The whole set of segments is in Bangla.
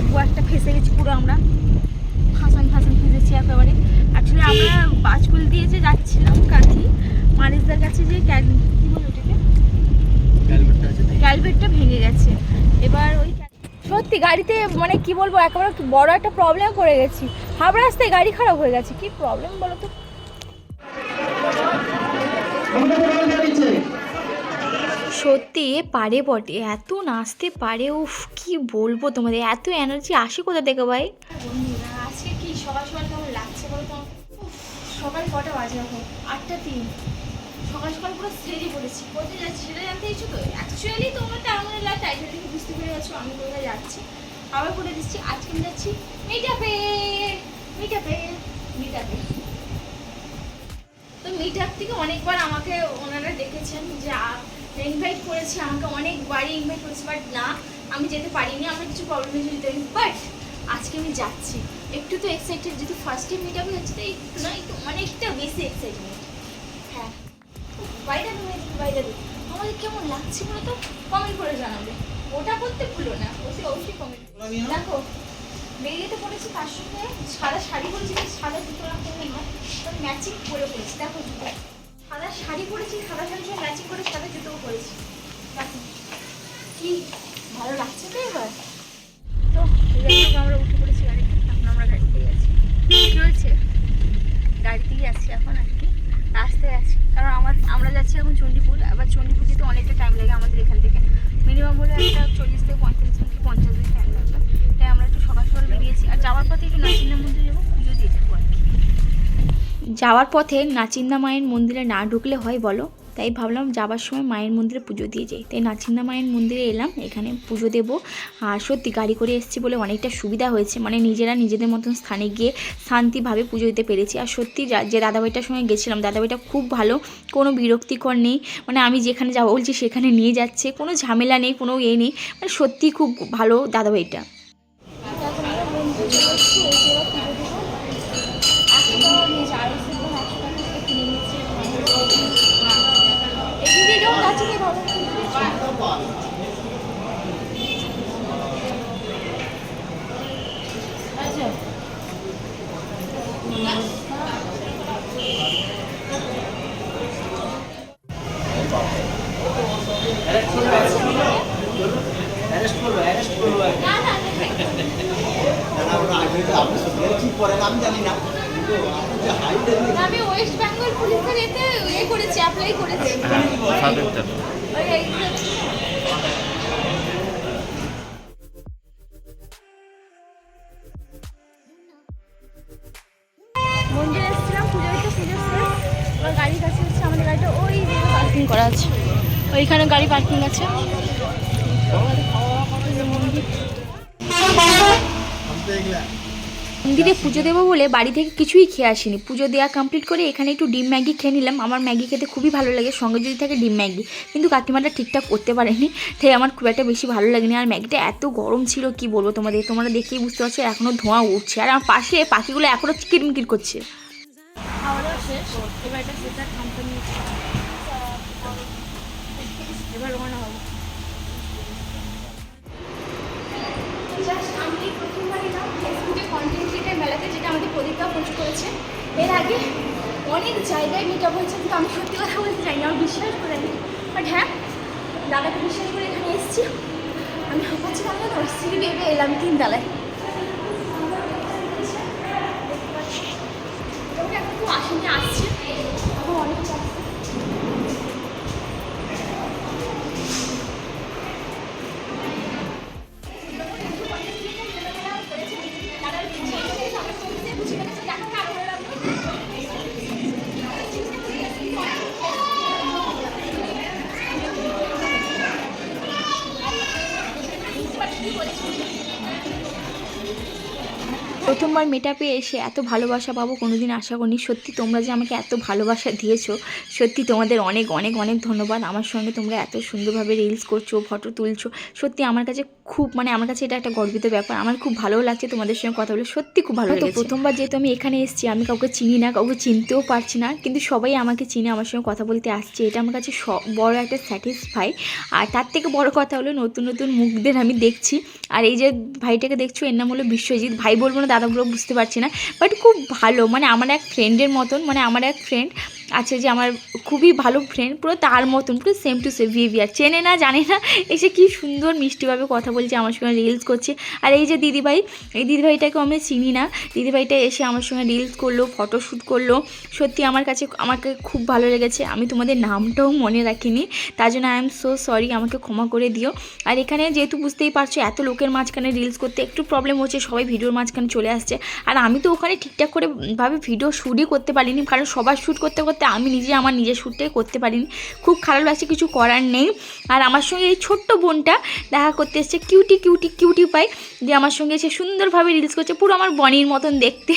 সব্বু একটা ফেসে গেছি পুরো আমরা। ফাঁসান ফাঁসান ফেসেছি একেবারে। অ্যাকচুয়ালি আমরা বাজকুল দিয়ে যে যাচ্ছিলাম কাঠি মানিসদার কাছে যে কি বলে ওটাকে? ক্যালভেটটা ভেঙে গেছে। এবার ওই সত্যি গাড়িতে মানে কি বলব একেবারে বড় একটা প্রবলেম করে গেছি। হাবড়া রাস্তায় গাড়ি খারাপ হয়ে গেছে কি প্রবলেম বলো তো সত্যি পারে বটে, এত নাচতে পারে, উফ, কি বলব তোমাদের, এত এনার্জি আসে কোথা থেকে ভাই? আজকে কি? সকাল সকাল কেমন লাগছে বলো তো? সকাল কটা বাজে এখন? আটটা তিন। সকাল সকাল পুরো সেরে পড়েছি। কোথায় যাচ্ছি সেটা জানতে ইচ্ছু তো? অ্যাকচুয়ালি তোমরা টার্মিনাল আর টাইটেল থেকে বুঝতে পেরে গেছো আমি কোথায় যাচ্ছি। আবার করে দিচ্ছি, আজকে আমি যাচ্ছি মিটাপে মিটাপে মিটাপে তো মিট থেকে অনেকবার আমাকে ওনারা দেখেছেন যে ইনভাইট করেছে আমাকে অনেকবারই ইনভাইট করেছে বাট না আমি যেতে পারিনি আমার কিছু প্রবলেমের জন্য যেতে বাট আজকে আমি যাচ্ছি। একটু তো এক্সাইটেড যেহেতু ফার্স্ট টাইম মিট আপে যাচ্ছি তো একটু না একটু অনেকটা বেশি এক্সাইটমেন্ট হ্যাঁ। বাইরে দেবে বাইরে দেবে আমাদের কেমন লাগছে বলে তো? কমেন্ট করে জানাবে। ওটা করতে ভুলো না অবশ্যই অবশ্যই কমেন্ট দেখো বেরিয়েতে পড়েছি তার সঙ্গে সাদা শাড়ি যে সাদা জুতো পরলে না তো ম্যাচিং করে পড়েছি। দেখো জুতো। সাদা শাড়ি পরেছি সাদা শাড়ির সঙ্গে ম্যাচিং করে সাদা জুতোও পরেছি। কি? ভালো লাগছে তো এবার? তো আমরা উঠে পড়েছি গাড়িতে, এখন আমরা গাড়িতে যাচ্ছি কি হয়েছে গাড়িতেই যাচ্ছি এখন আর কি। রাস্তায় আছি। কারণ আমার, আমরা যাচ্ছি এখন চণ্ডীপুর, আবার চণ্ডীপুর যেতে অনেকটা টাইম লাগে আমাদের এখান থেকে। মিনিমাম বলে একটা চল্লিশ থেকে পঁয়তাল্লিশ মিনিট পঞ্চাশ মিনিট টাইম লাগবে। তাই আমরা একটু সকাল সকাল বেরিয়েছি। আর যাওয়ার পথে একটু নাচিন্দার মধ্যে যাব, পুজো দিয়ে যাব। যাওয়ার পথে নাচিন্দা মায়ের মন্দিরে না ঢুকলে হয় বলো? তাই ভাবলাম যাবার সময় মায়ের মন্দিরে পুজো দিয়ে যাই। তাই নাচিন্দা মায়ের মন্দিরে এলাম, এখানে পুজো দেবো। আর সত্যি গাড়ি করে এসেছি বলে অনেকটা সুবিধা হয়েছে। মানে নিজেরা নিজেদের মতন স্থানে গিয়ে শান্তিভাবে পুজো দিতে পেরেছি। আর সত্যি যা- দাদাভাইটার সঙ্গে গেছিলাম, দাদাভাইটা খুব ভালো, কোনো বিরক্তিকর নেই। মানে আমি যেখানে যাব বলছি সেখানে নিয়ে যাচ্ছে, কোনো ঝামেলা নেই, কোনো এ নেই। মানে সত্যি খুব ভালো দাদাভাইটা। পার্কিং করা আছে। ওইখানে গাড়ি পার্কিং আছে। মন্দিরে পুজো দেবো বলে বাড়ি থেকে কিছুই খেয়ে আসিনি। পুজো দেওয়া কমপ্লিট করে এখানে একটু ডিম ম্যাগি খেয়ে নিলাম। আমার ম্যাগি খেতে খুবই ভালো লাগে, সঙ্গে যদি থাকে ডিম ম্যাগি। কিন্তু কাকিমাটা ঠিকঠাক করতে পারেনি, তাই আমার খুব একটা বেশি ভালো লাগেনি। আর ম্যাগিটা এত গরম ছিল, কি বলব তোমাদের? তোমরা দেখেই বুঝতে পারছ এখনও ধোঁয়া উঠছে। আর আমার পাশে পাখিগুলো এখনও কিরমিকির করছে। করেছে এর আগে অনেক জায়গায় মিট হয়েছে, কিন্তু আমি সত্যি কথা বলতে চাই না আমি বিশ্বাস করে নি বাট হ্যাঁ দাদাকে বিশ্বাস করে এখানে এসেছি। আমি ভাবছি জানো সিঁড়ি বেবে এলাম তিন প্রথমবার মেটাপে এসে এত ভালোবাসা পাবো কোনোদিন আশা করিনি। সত্যি তোমরা যে আমাকে এত ভালোবাসা দিয়েছ সত্যি তোমাদের অনেক অনেক অনেক ধন্যবাদ। আমার সঙ্গে তোমরা এত সুন্দরভাবে রিলস করছ ফটো তুলছো। সত্যি আমার কাছে খুব মানে আমার কাছে এটা একটা গর্বিত ব্যাপার। আমার খুব ভালোও লাগছে তোমাদের সঙ্গে কথা বলে সত্যি খুব ভালো লেগেছে। প্রথমবার যেহেতু আমি এখানে এসেছি আমি কাউকে চিনি না কাউকে চিনতেও পারছি না কিন্তু সবাই আমাকে চিনে আমার সঙ্গে কথা বলতে আসছে। এটা আমার কাছে বড় একটা স্যাটিসফাই আর তার থেকে বড় কথা হলো নতুন নতুন মুখদের আমি দেখছি। আর এই যে ভাইটাকে দেখছ এর নাম হলো বিশ্বজিৎ। ভাই বলব না দাদাগুলো বুঝতে পারছি না বাট খুব ভালো মানে আমার এক ফ্রেন্ডের মতন মানে আমার এক ফ্রেন্ড আছে যে আমার খুবই ভালো ফ্রেন্ড পুরো তার মতন, পুরো সেম টু সেম বিহেভিয়ার চেনে না, জানে না, এসে কি সুন্দর মিষ্টিভাবে কথা বলছে, আমার সঙ্গে রিলস করছে। আর এই যে দিদিভাই, এই দিদিভাইটাকেও আমি চিনি না, দিদিভাইটা এসে আমার সঙ্গে রিলস করল ফটোশ্যুট করল। সত্যি আমার কাছে, আমাকে খুব ভালো লেগেছে। আমি তোমাদের নামটাও মনে রাখিনি, তার জন্য আই এম সো সরি আমাকে ক্ষমা করে দিও। আর এখানে যেহেতু বুঝতেই পারছ, এত লোকের মাঝখানে রিলস করতে একটু প্রবলেম হচ্ছে, সবাই ভিডিওর মাঝখানে চলে আসছে। আর আমি তো ওখানে ঠিকঠাক করে ভাবে ভিডিও শ্যুটই করতে পারিনি, কারণ সবার শ্যুট করতে করতে আমি নিজে আমার নিজের শ্যুটটাই করতে পারিনি। খুব খারাপ লাগছে, কিছু করার নেই। আর আমার সঙ্গে এই ছোট্ট বোনটা দেখা করতে এসছে কিউটি কিউটি কিউটি পাই যে আমার সঙ্গে এসে সুন্দরভাবে রিলস করছে, পুরো আমার বনির মতন দেখতে।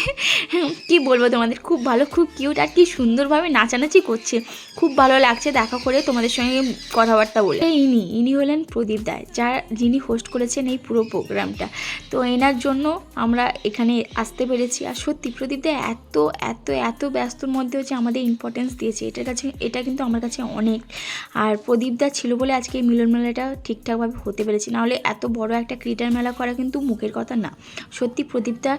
কি বলব তোমাদের, খুব ভালো, খুব কিউট আর কি সুন্দরভাবে নাচানাচি করছে। খুব ভালো লাগছে দেখা করে তোমাদের সঙ্গে কথাবার্তা বলে। ইনি ইনি হলেন প্রদীপ দায় যার যিনি হোস্ট করেছেন এই পুরো প্রোগ্রামটা তো এনার জন্য আমরা এখানে আসতে পেরেছি। আর সত্যি প্রদীপ দা এত এত এত ব্যস্তর মধ্যে হচ্ছে আমাদের ইম্পর্টেন্স দিয়েছে। এটার কাছে, এটা কিন্তু আমার কাছে অনেক। আর প্রদীপদা ছিল বলে আজকে এই মিলন মেলাটা ঠিকঠাকভাবে হতে পেরেছি। নাহলে এত বড় একটা ক্রীড়ার মেলা করা কিন্তু মুখের কথা না। সত্যি প্রদীপ দা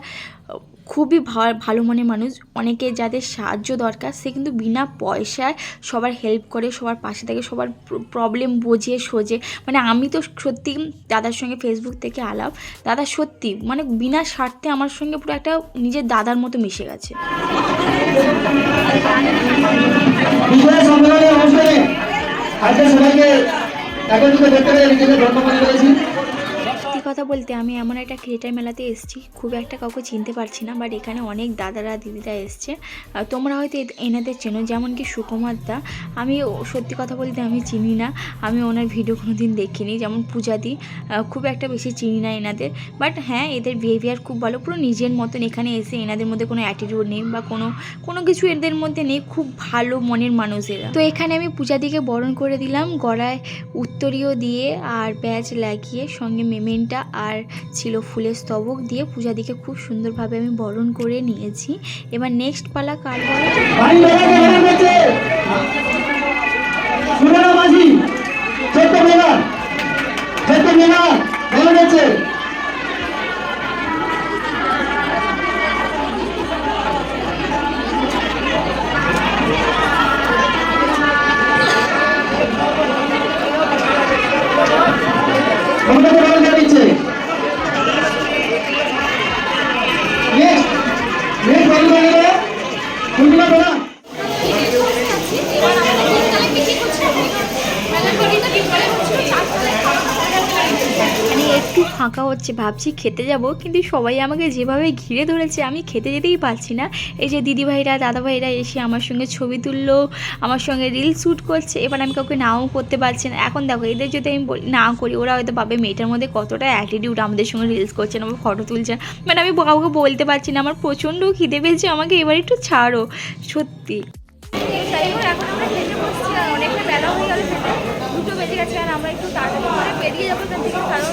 খুবই ভালো মনের মানুষ। অনেকে যাদের সাহায্য দরকার, সে কিন্তু বিনা পয়সায় সবার হেল্প করে, সবার পাশে থাকে সবার প্রবলেম বোঝে সোজে। মানে আমি তো সত্যি দাদার সঙ্গে ফেসবুক থেকে আলাপ। দাদা সত্যি মানে বিনা স্বার্থে আমার সঙ্গে পুরো একটা নিজের দাদার মতো মিশে গেছে। আজকে সবাইকে একত্রিত ধন্যবাদ করেছি। কথা বলতে আমি এমন একটা ক্রিয়েটার মেলাতে এসেছি খুব একটা কাউকে চিনতে পারছি না বাট এখানে অনেক দাদারা দিদিরা এসছে। তোমরা হয়তো এনাদের চেনো যেমন কি সুকুমার দা। আমি সত্যি কথা বলতে আমি চিনি না আমি ওনার ভিডিও কোনো দিন দেখিনি যেমন পূজাদি আহ, খুব একটা বেশি চিনি না এনাদের। বাট হ্যাঁ এদের বিহেভিয়ার খুব ভালো পুরো নিজের মতন এখানে এসে এনাদের মধ্যে কোনো অ্যাটিটিউড নেই বা কোনো কোনো কিছু এদের মধ্যে নেই খুব ভালো মনের মানুষেরা তো এখানে আমি পূজাদিকে বরণ করে দিলাম গড়ায় উত্তরীয় দিয়ে আর ব্যাজ লাগিয়ে সঙ্গে মেমেন্টা আর ছিল ফুলের স্তবক দিয়ে পূজাদিকে খুব সুন্দরভাবে আমি বরণ করে নিয়েছি। এবার নেক্সট পালা কার বলো? মেলাকে ফাঁকা ভাবছি খেতে যাব, কিন্তু সবাই আমাকে যেভাবে ঘিরে ধরেছে, আমি খেতে যেতেই পারছি না। এই যে দিদিভাইরা, দাদাভাইরা এসে আমার সঙ্গে ছবি তুললো, আমার সঙ্গে রিল শ্যুট করছে, এবার আমি কাউকে নাও করতে পারছি না। এখন দেখো, এদের যদি আমি বলি, না করি, ওরা হয়তো ভাবে মেয়েটার মধ্যে কতটা অ্যাটিটিউড আমাদের সঙ্গে রিলস করছে, না ফটো তুলছে। মানে আমি কাউকে বলতে পারছি না, আমার প্রচণ্ড খিদে পেয়েছে, আমাকে এবার একটু ছাড়ো, সত্যি। এখন আমরা অনেকটা বেলা হয়ে গেল দুটো বেজে গেছে, আর আমরা একটু তাড়াতাড়ি করে বেরিয়ে যাব কারণ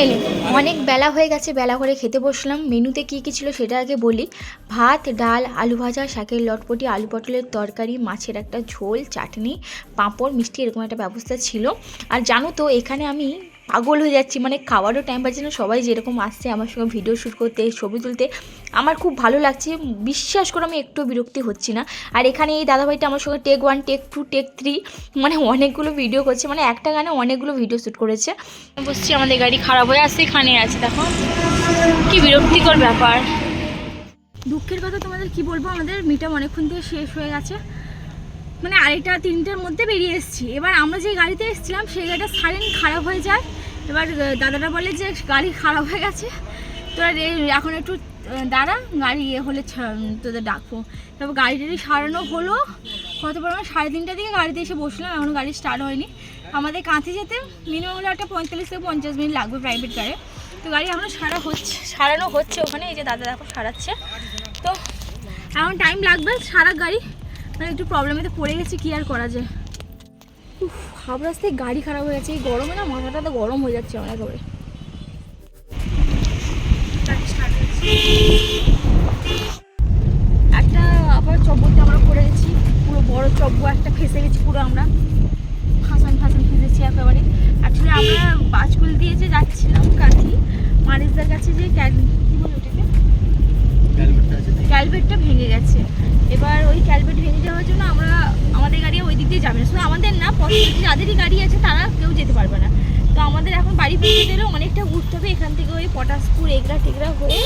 এই অনেক বেলা হয়ে গেছে, বেলা করে খেতে বসলাম। মেনুতে কী কী ছিল সেটা আগে বলি। ভাত, ডাল, আলু ভাজা, শাকের লটপটি, আলু পটলের তরকারি, মাছের একটা ঝোল, চাটনি, পাঁপড়, মিষ্টি, এরকম একটা ব্যবস্থা ছিল। আর জানো তো, এখানে আমি পাগল হয়ে যাচ্ছি। মানে খাওয়ারও টাইম পাচ্ছি না। সবাই যেরকম আসছে, আমার সঙ্গে ভিডিও শ্যুট করতে, ছবি তুলতে, আমার খুব ভালো লাগছে। বিশ্বাস করে, আমি একটু বিরক্তি হচ্ছি না। আর এখানে এই দাদাভাইটা আমার সঙ্গে take one take two take three মানে অনেকগুলো ভিডিও করছে। মানে একটা গানে অনেকগুলো ভিডিও শ্যুট করেছে। বসছি, আমাদের গাড়ি খারাপ হয়ে আসছে এখানে আছে, দেখো। কি বিরক্তিকর ব্যাপার। দুঃখের কথা তোমাদের কি বলব? আমাদের মিটাম অনেকক্ষণ থেকে শেষ হয়ে গেছে। মানে আড়াইটা তিনটার মধ্যে বেরিয়ে এসেছি। এবার আমরা যে গাড়িতে এসেছিলাম, সেই গাড়িটা সারেন খারাপ হয়ে যায়। এবার দাদাটা বলে যে গাড়ি খারাপ হয়ে গেছে। তোরা এখন একটু দাঁড়া, গাড়ি ইয়ে হলে তোদের ডাকবো। তারপর গাড়িটারি সারানো হলো, কত পরিমাণ সাড়ে তিনটার দিকে গাড়িতে এসে বসলাম এখনও গাড়ি স্টার্ট হয়নি। আমাদের কাঁথি যেতে মিনিমাম হলো একটা পঁয়তাল্লিশ থেকে পঞ্চাশ মিনিট লাগবে প্রাইভেট গাড়ি। তো গাড়ি এখনও সারা হচ্ছে, সারানো হচ্ছে ওখানে, এই যে দাদা দেখো সারাচ্ছে। তো এখন টাইম লাগবে সারা গাড়ি। মানে একটু প্রবলেমেতে পড়ে গেছি, কি আর করা যায়? উফ হাফ রাস্তায় গাড়ি খারাপ হয়ে গেছে। এই গরমে না মাথাটা তো গরম হয়ে যাচ্ছে আমার একেবারে একটা আবার চব্বরতে আমরা পড়ে গেছি পুরো বড় চব্বু একটা ফেসে গেছি পুরো আমরা। ফাঁসান ফাঁসান ফেসেছি একেবারে। অ্যাকচুয়ালি আমরা বাজকুল দিয়ে যে যাচ্ছিলাম কাঠি মারিসদার কাছে যে ক্যাল কি বলে ওটাকে ক্যালভেটটা ভেঙে গেছে। এবার ওই ক্যালবেট ভেঙে যাওয়ার জন্য আমরা আমাদের গাড়ি ওই দিক দিয়ে যাবে না। শুধু আমাদের না পথে যাদেরই গাড়ি আছে তারা কেউ যেতে পারবে না। তো আমাদের এখন বাড়ি পৌঁছে গেলে অনেকটা ঘুরতে হবে। এখান থেকে ওই পটাশপুর এগরা টেগরা হয়ে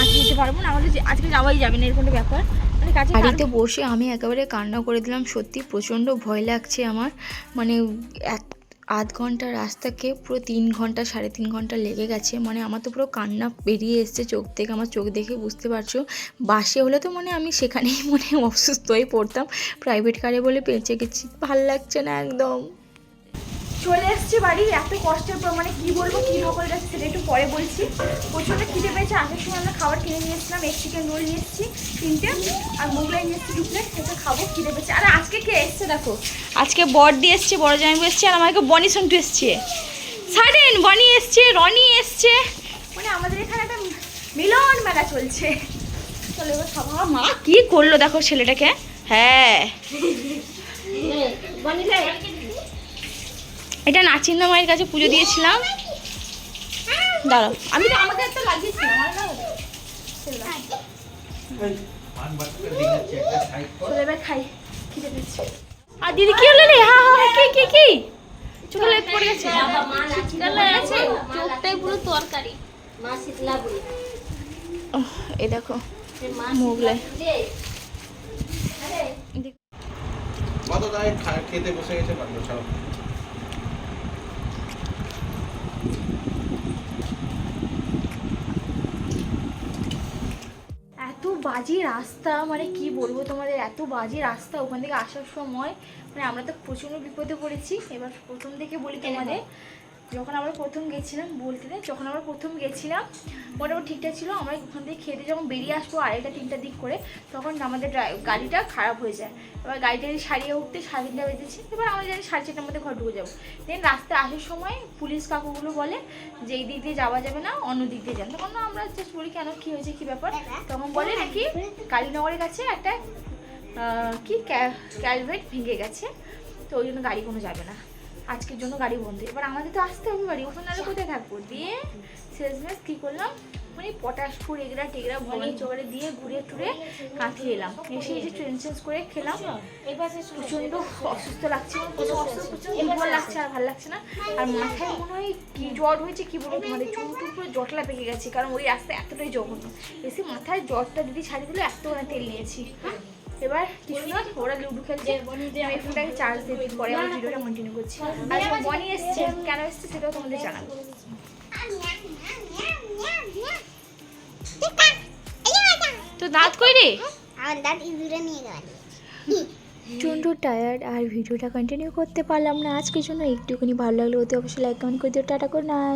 আজকে যেতে পারব। না আমাদের আজকে যাওয়াই যাবে না এরকম ব্যাপার। মানে কাছে বাড়িতে বসে আমি একেবারে কান্না করে দিলাম। সত্যি প্রচণ্ড ভয় লাগছে আমার। মানে এক আধ ঘণ্টা রাস্তাকে পুরো তিন ঘণ্টা, সাড়ে তিন ঘণ্টা লেগে গেছে। মানে আমার তো পুরো কান্না বেরিয়ে এসছে চোখ থেকে। আমার চোখ দেখে বুঝতে পারছ, বাসে হলে তো মানে আমি সেখানেই মনে অসুস্থ হয়ে পড়তাম। প্রাইভেট কারে বলে পেঁচে গেছি। ভালো লাগছে না একদম। চলে এসেছি বাড়ি, এত কষ্টের পর মানে কি বলব, কি সকল যাচ্ছে সেটা একটু পরে বলছি। প্রচণ্ড খিদে পেয়েছে আসার সময় আমরা খাবার কিনে নিয়ে এসেছিলাম এক চিকেন রোল নিয়ে এসেছি, তিনটে, আর মোগলাই নিয়ে এসেছি দু প্লেট সেটা খাব, খিদে পেয়েছে। আর আজকে কে এসছে দেখো? আজকে বর দিয়ে এসছে, বড় জামাইবু এসছে, আর আমাকে বনি সন্টু এসছে। সাডেন বনি এসছে, রনি এসছে। মানে আমাদের এখানে একটা মিলন মেলা চলছে। চলো এবার মা কি করল দেখো ছেলেটাকে? হ্যাঁ। এটা নাচিন্দ মায়ের কাছে পুজো দিয়েছিলাম। দাঁড়াও আমি তো লাগিয়েছিলাম আর দিদি কি হলো রে? কি কি কি? চোখে পড়ে গেছে। চিকেন লেগে গেছে চোখটাই পুরো তরকারি। এই দেখো মোগলাই খেতে বসে গেছে পারল ছাড়ো এত বাজে রাস্তা মানে কি বলব তোমাদের এত বাজে রাস্তা ওখান থেকে আসার সময়। মানে আমরা তো প্রচণ্ড বিপদে পড়েছি। এবার প্রথম থেকে বলি তোমাদের। যখন আমরা প্রথম গেছিলাম বলতে নেই যখন আমরা প্রথম গেছিলাম, মোটামুটি ঠিকঠাক ছিল, আমরা ওখান থেকে খেতে যখন বেরিয়ে আসব আড়াইটা তিনটা দিক করে, তখন আমাদের গাড়িটা খারাপ হয়ে যায়। এবার গাড়িটা সারিয়ে উঠতে সাড়ে তিনটা বেজেছে, এবার আমরা জানি সাড়ে চারটার মধ্যে ঘর ঢুকে যাব। দেন রাস্তায় আসার সময় পুলিশ কাকুগুলো বলে যে, এই দিক দিয়ে যাওয়া যাবে না, অন্য দিক দিয়ে যান তখন আমরা জাস্ট বলি, কেন? কী হয়েছে? কী ব্যাপার? তখন বলে নাকি, কালীনগরের কাছে একটা কি, ক্যালভেট ভেঙে গেছে, তো ওই জন্য গাড়ি কোনো যাবে না। আজকের জন্য গাড়ি বন্ধ। এবার আমাদের তো আসতে হবে বাড়ি। ওখানে নাহলে কোথায় থাকব? দিয়ে শেষমেশ কী করলাম? মানে পটাশপুর, এগরা টেগরা ভনি চোগারে দিয়ে ঘুরে টুরে কাঁথিয়ে এলাম। এসে এসে ট্রেন চেঞ্জ করে খেলাম। এবার প্রচণ্ড অসুস্থ লাগছে প্রচুর অসুস্থ দুর্বল লাগছে, আর ভালো লাগছে না। আর মাথায় মনে হয় কি জ্বর হয়েছে, কি বলব তোমাদের? চুল পুরো জটলা পেকে গেছে, কারণ ওই রাস্তায় এতটাই জঘন্য। এসে মাথায় জ্বরটা দিদি ছাড়িয়ে দিল এত মানে তেল নিয়েছি। এবার কিছু না ওরা লুডো খেলছে। আমি ফোনটাকে চার্জ দিয়ে পরে ভিডিওটা কন্টিনিউ করছি। আর বনি এসছে কেন এসছে সেটাও তোমাদের জানাব। তো দাঁত কই রে? আমার দাঁত ইঁদুরে নিয়ে গেল প্রচণ্ড টায়ার্ড আর ভিডিওটা কন্টিনিউ করতে পারলাম না। আজকের জন্য একটুখানি ভালো লাগল। অতি অবশ্যই লাইক কমেন্ট করে দিও। টাটা করে নাই